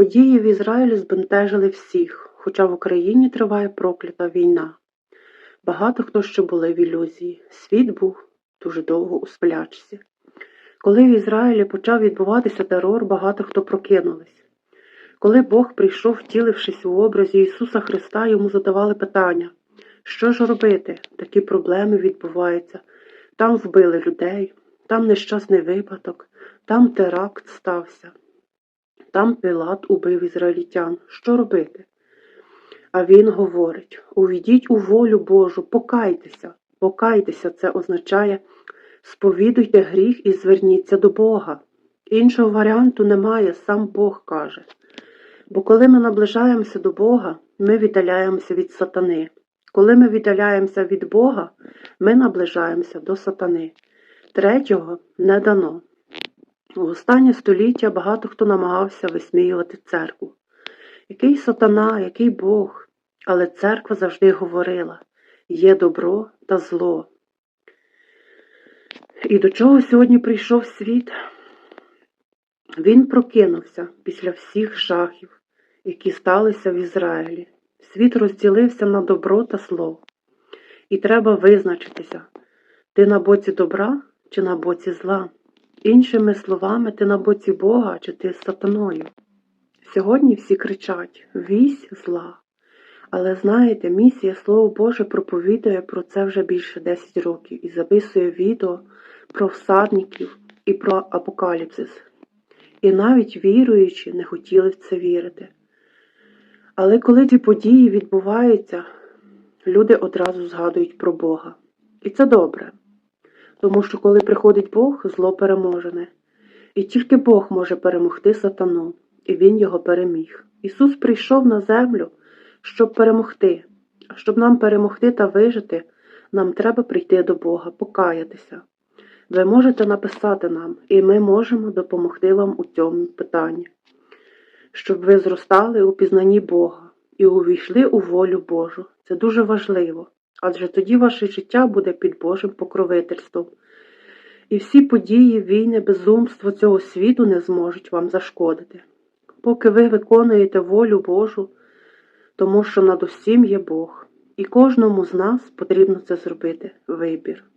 Події в Ізраїлі збентежили всіх, хоча в Україні триває проклята війна. Багато хто ще були в ілюзії. Світ був дуже довго у сплячці. Коли в Ізраїлі почав відбуватися терор, багато хто прокинулись. Коли Бог прийшов, втілившись у образі Ісуса Христа, йому задавали питання, що ж робити? Такі проблеми відбуваються. Там вбили людей, там нещасний випадок, там теракт стався. Там Пилат убив ізраїльтян. Що робити? А він говорить: увійдіть у волю Божу, покайтеся. Покайтеся, це означає сповідуйте гріх і зверніться до Бога. Іншого варіанту немає, сам Бог каже. Бо коли ми наближаємося до Бога, ми віддаляємося від сатани. Коли ми віддаляємося від Бога, ми наближаємося до сатани. Третього не дано. У останнє століття багато хто намагався висміювати церкву. Який сатана, який Бог, але церква завжди говорила є добро та зло. І до чого сьогодні прийшов світ? Він прокинувся після всіх жахів, які сталися в Ізраїлі. Світ розділився на добро та зло. І треба визначитися, ти на боці добра чи на боці зла. Іншими словами, ти на боці Бога чи ти з сатаною. Сьогодні всі кричать вісь зла. Але знаєте, місія Слово Боже проповідує про це вже більше 10 років і записує відео про всадників і про апокаліпсис. І навіть віруючі не хотіли в це вірити. Але коли ці події відбуваються, люди одразу згадують про Бога. І це добре. Тому що коли приходить Бог, зло переможене. І тільки Бог може перемогти сатану, і Він його переміг. Ісус прийшов на землю, щоб перемогти. А щоб нам перемогти та вижити, нам треба прийти до Бога, покаятися. Ви можете написати нам, і ми можемо допомогти вам у цьому питанні, щоб ви зростали у пізнанні Бога і увійшли у волю Божу. Це дуже важливо, адже тоді ваше життя буде під Божим покровительством. І всі події, війни, безумство цього світу не зможуть вам зашкодити. Поки ви виконуєте волю Божу, тому що над усім є Бог, і кожному з нас потрібно це зробити вибір.